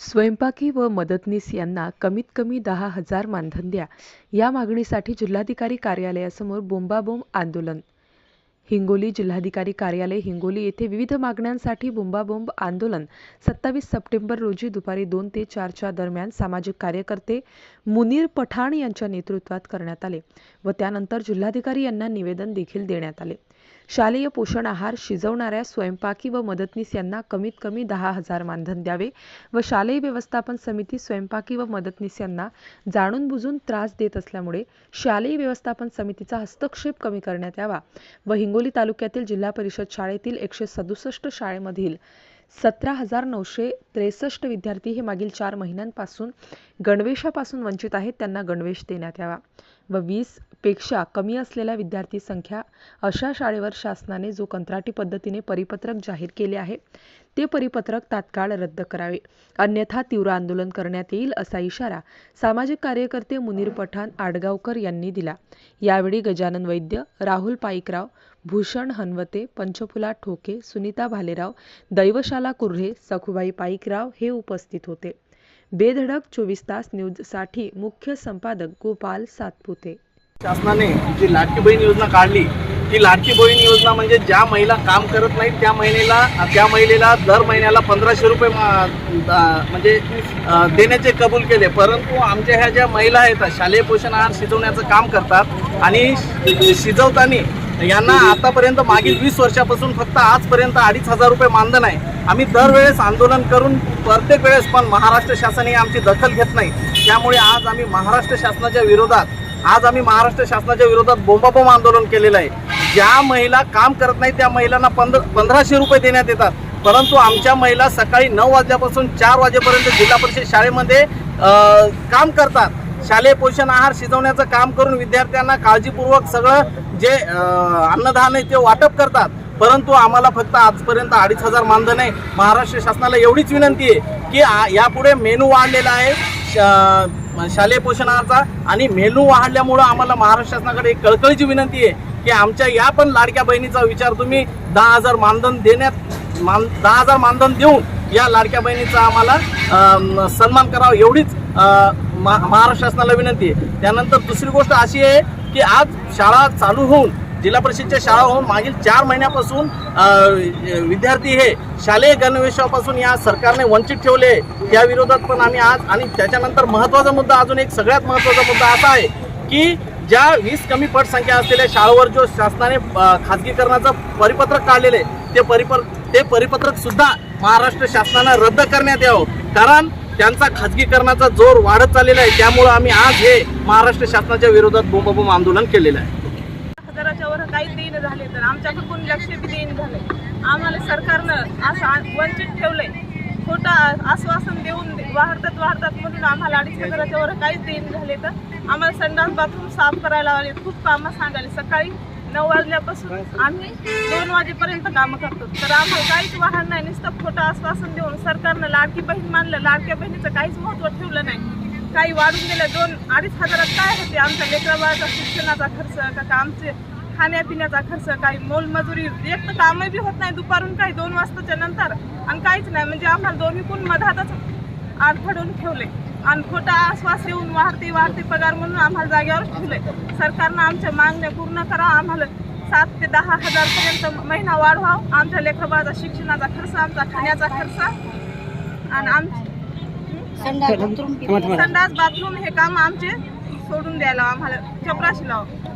स्वयंपाकी व मदतनीस यांना कमीत कमी दहा हजार मानधन द्या. या मागणीसाठी जिल्हाधिकारी कार्यालयासमोर बोंबाबोंब आंदोलन. हिंगोली जिल्हाधिकारी कार्यालय हिंगोली येथे विविध मागण्यांसाठी बोंबाबोंब आंदोलन. सत्तावीस सप्टेंबर रोजी दुपारी दोन ते चारच्या दरम्यान सामाजिक कार्यकर्ते मुनीर पठाण यांच्या नेतृत्वात करण्यात आले व त्यानंतर जिल्हाधिकारी यांना निवेदन देखील देण्यात आले. शालेय पोषण आहार शिजवणाऱ्या स्वयंपाकी व मदतनीस यांना कमीत कमी दहा हजार मानधन द्यावे व शालेय व्यवस्थापन समिती स्वयंपाकी व मदतनीस यांना जाणून बुजून त्रास देत असल्यामुळे शालेय व्यवस्थापन समितीचा हस्तक्षेप कमी करण्यात यावा व हिंगोली तालुक्यातील जिल्हा परिषद शाळेतील एकशे सदुसष्ट शाळेमधील सतरा हजार नऊशे त्रेसष्ट विद्यार्थी हे मागील चार महिन्यांपासून गणवेशापासून वंचित आहेत. त्यांना गणवेश देण्यात यावा व वीसपेक्षा कमी असलेल्या विद्यार्थी संख्या अशा शाळेवर शासनाने जो कंत्राटी पद्धतीने परिपत्रक जाहीर केले आहे ते परिपत्रक तात्काळ रद्द करावे. अन्यथा तीव्र आंदोलन करण्यात येईल असा इशारा सामाजिक कार्यकर्ते मुनीर पठाण आडगावकर यांनी दिला. यावेळी गजानन वैद्य राहुल पाईकराव भूषण हनवते पंचफुला ठोके सुनीता भालेराव दैवशाला कुर्हे सखुबाई पाईकराव हे उपस्थित होते. बेधडक चोवीस तास न्यूजसाठी मुख्य संपादक गोपाल सातपुते. शासनाने जी लाडकी बहीण योजना काढली ती लाडकी बहीण योजना म्हणजे ज्या महिला काम करत नाहीत त्या महिलेला त्या महिलेला दर महिन्याला पंधराशे रुपये म्हणजे देण्याचे कबूल केले. परंतु आमच्या ह्या ज्या महिला आहेत शालेय पोषण आहार शिजवण्याचं काम करतात आणि शिजवताना यांना आतापर्यंत मागील वीस वर्षापासून फक्त आजपर्यंत अडीच हजार रुपये मानधन आहे. आम्ही दरवेळेस आंदोलन करून प्रत्येक वेळेस पण महाराष्ट्र शासन ही आमची दखल घेत नाही. त्यामुळे आज आम्ही महाराष्ट्र शासनाच्या विरोधात आज आम्ही महाराष्ट्र शासनाच्या विरोधात बोंबाबोंब आंदोलन केलेलं आहे. ज्या महिला काम करत नाही त्या महिलांना पंधरा पंधराशे रुपये देण्यात येतात. परंतु आमच्या महिला सकाळी नऊ वाजल्यापासून चार वाजेपर्यंत जिल्हा परिषद शाळेमध्ये काम करतात. शालेय पोषण आहार शिजवण्याचं काम करून विद्यार्थ्यांना काळजीपूर्वक सगळं जे अन्नधान आहे ते वाटप करतात. परंतु आम्हाला फक्त आजपर्यंत अडीच हजार मानधन आहे. महाराष्ट्र शासनाला एवढीच विनंती आहे की यापुढे मेनू वाढलेला आहे. शा- शालेय पोषण आहारचा आणि मेनू वाढल्यामुळं आम्हाला महाराष्ट्र शासनाकडे एक कळकळीची विनंती आहे की आमच्या या पण लाडक्या बहिणीचा विचार तुम्ही दहा हजार मानधन देण्यात मान दहा हजार मानधन देऊन या लाडक्या बहिणीचा आम्हाला सन्मान करावा एवढीच महाराष्ट्र शासनाला विनंती आहे. त्यानंतर दुसरी गोष्ट अशी आहे की आज शाळा चालू होऊन जिल्हा परिषदच्या शाळा होऊन मागील चार महिन्यापासून विद्यार्थी हे शालेय गणवेशापासून या सरकारने वंचित ठेवले त्या विरोधात पण आम्ही आज आणि त्याच्यानंतर महत्त्वाचा मुद्दा अजून एक सगळ्यात महत्त्वाचा मुद्दा असा आहे की ज्या वीस कमी पट संख्या असलेल्या शाळेवर जो शासनाने खाजगीकरणाचं परिपत्रक काढलेलं आहे ते परिपर ते परिपत्रक सुद्धा महाराष्ट्र शासनानं रद्द करण्यात यावं. कारण त्यांचा खाजगीकरणाचा जोर वाढत चाललेला आहे. त्यामुळं आम्ही आज हे महाराष्ट्र शासनाच्या विरोधात बोंबाबोंब आंदोलन केलेलं आहे. हजाराच्या वर काही देईन झाले तर आमच्याकडून लक्ष बी देईन झाले आम्हाला सरकारनं असं वंचित ठेवलंय. खोटं आश्वासन देऊन वाढतात वाढतात म्हणून आम्हाला अडीच हजाराच्या वर काहीच देईन झाले तर आम्हाला संडास बाथरूम साफ करायला आले खूप कामं सांगाले सकाळी नऊ वाजल्यापासून आम्ही दोन वाजेपर्यंत कामं करतो. तर आम्हाला काहीच वाहन नाही नुसतं खोटं आश्वासन देऊन सरकारनं लाडकी बहीण मानलं लाडक्या बहिणीचं काहीच महत्त्व ठेवलं नाही. काही वाढून गेलं दोन अडीच हजारात काय होते? आमच्या लेकराबाळाचा शिक्षणाचा खर्च का आमचे खाण्यापिण्याचा खर्च काही मोलमजुरी एक तर कामं बी होत नाही दुपारून काही दोन वाजताच्या नंतर आणि काहीच नाही. म्हणजे आम्हाला दोन्ही कोण मधातच आडफडून ठेवले. आणि खोटा आश्वास येऊन वाढते वाढते पगार म्हणून आम्हाला जागेवर ठेवले सरकारनं आमच्या मागण्या पूर्ण करा आम्हाला सात ते दहा हजारपर्यंत महिना वाढवा. आमच्या लेकराबाळाचा शिक्षणाचा खर्च आमचा खाण्याचा खर्च आणि आम संडास बाथरूम हे काम आमचे सोडून द्यायला आम्हाला चपराशी लावा.